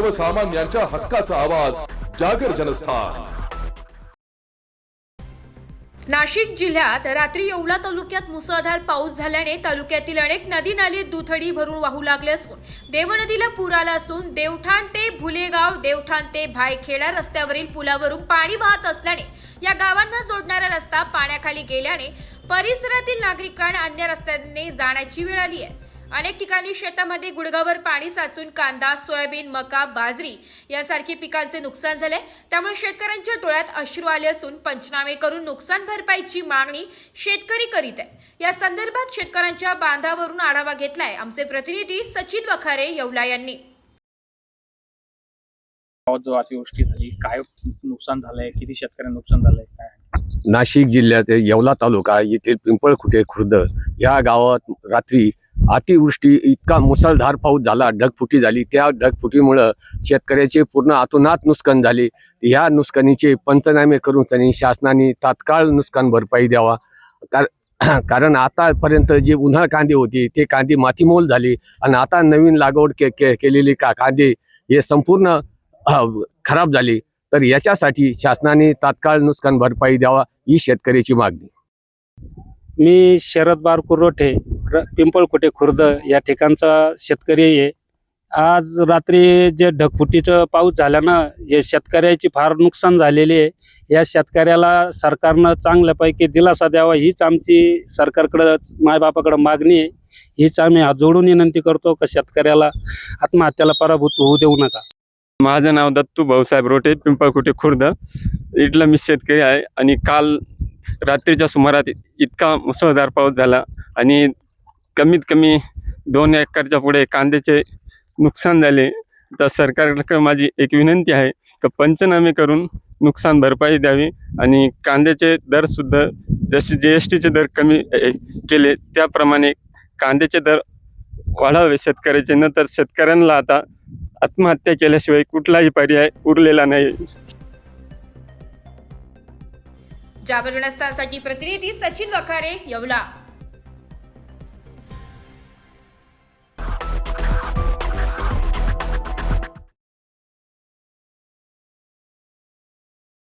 सर्वसामान्यांच्या हक्काचा आवाज जागर जनस्थान. नाशिक जिल्ह्यात रात्री येवला तालुक्यात मुसळधार पाऊस झाल्याने तालुक्यातील अनेक नदी नाले दुथडी भरून वाहू लागले असून देवनदीला पूर आला असून देवठाण ते भुलेगाव देवठाण ते भायखेडा रस्त्यावरील पुलावरून पाणी वाहत असल्याने या गावांना जोडणारा रस्ता पाण्याखाली गेल्याने परिसरातील नागरिकांना अन्य रस्त्याने जाण्याची वेळ आली आहे. अनेक ठिकाणी शेतामध्ये गुडघाभर पाणी साचून कांदा सोयाबीन मका बाजरी यासारखी पिकांचे नुकसान झाले. त्यामुळे शेतकऱ्यांच्या डोळ्यात अश्रू आले असून पंचनामे करून नुकसान भरपाईची मागणी शेतकरी करीत आहे. या संदर्भात शेतकऱ्यांच्या बांधावरून आढावा घेतलाय आमचे प्रतिनिधी सचिन वखारे येवला यांनी. जो अतिवृष्टी झाली काय नुकसान झालंय किती शेतकऱ्यांना नुकसान झालंय काय? नाशिक जिल्ह्यात येवला तालुका येथील पिंपळखुटे खुर्द या गावात रात्री अतिवृष्टी इतका मुसळधार पाऊस झाला ढगफुटी झाली. त्या ढगफुटीमुळं शेतकऱ्याचे पूर्ण आतोनात नुकसान झाले. ह्या नुकसानीचे पंचनामे करून त्यांनी शासनाने तात्काळ नुकसान भरपाई द्यावा. कार- कारण आतापर्यंत जे उन्हाळ कांदे होते ते कांदे मातीमोल झाले आणि आता नवीन लागवड के, के केलेले का कांदे हे संपूर्ण खराब झाले. तर याच्यासाठी शासनाने तात्काळ नुकसान भरपाई द्यावा ही शेतकऱ्याची मागणी. मी शरद बारकुरोठे पिंपळकोटे खुर्द या ठिकाणचा शेतकरी आहे. आज रात्री जे ढगफुटीचं पाऊस झाल्यानं हे शेतकऱ्याची फार नुकसान झालेली आहे. या शेतकऱ्याला सरकारनं चांगल्यापैकी दिलासा द्यावा हीच आमची सरकारकडं मायबापाकडं मागणी आहे. हीच आम्ही हात जोडून विनंती करतो का शेतकऱ्याला आत्महत्याला पराभूत होऊ देऊ नका. माझं नाव दत्तू भाऊसाहेब रोटे पिंपळकुटे खुर्द. इथला मी शेतकरी आहे आणि काल रात्रीच्या सुमारात इतका मुसळधार पाऊस झाला आणि कमीत कमी दोन एकरच्या पुढे कांद्याचे नुकसान झाले. तर सरकारकडे माझी एक विनंती आहे की पंचनामे करून नुकसान भरपाई द्यावी आणि कांद्याचे दरसुद्धा जसे जी एस टीचे दर कमी केले त्याप्रमाणे कांद्याचे दर वाढावे. शेतकऱ्याचे नंतर शेतकऱ्यांना आता आत्महत्या केल्याशिवाय कुठलाही पर्याय उरलेला नाही. जागरणस्थानसाठी प्रतिनिधी सचिन वखारे येवला.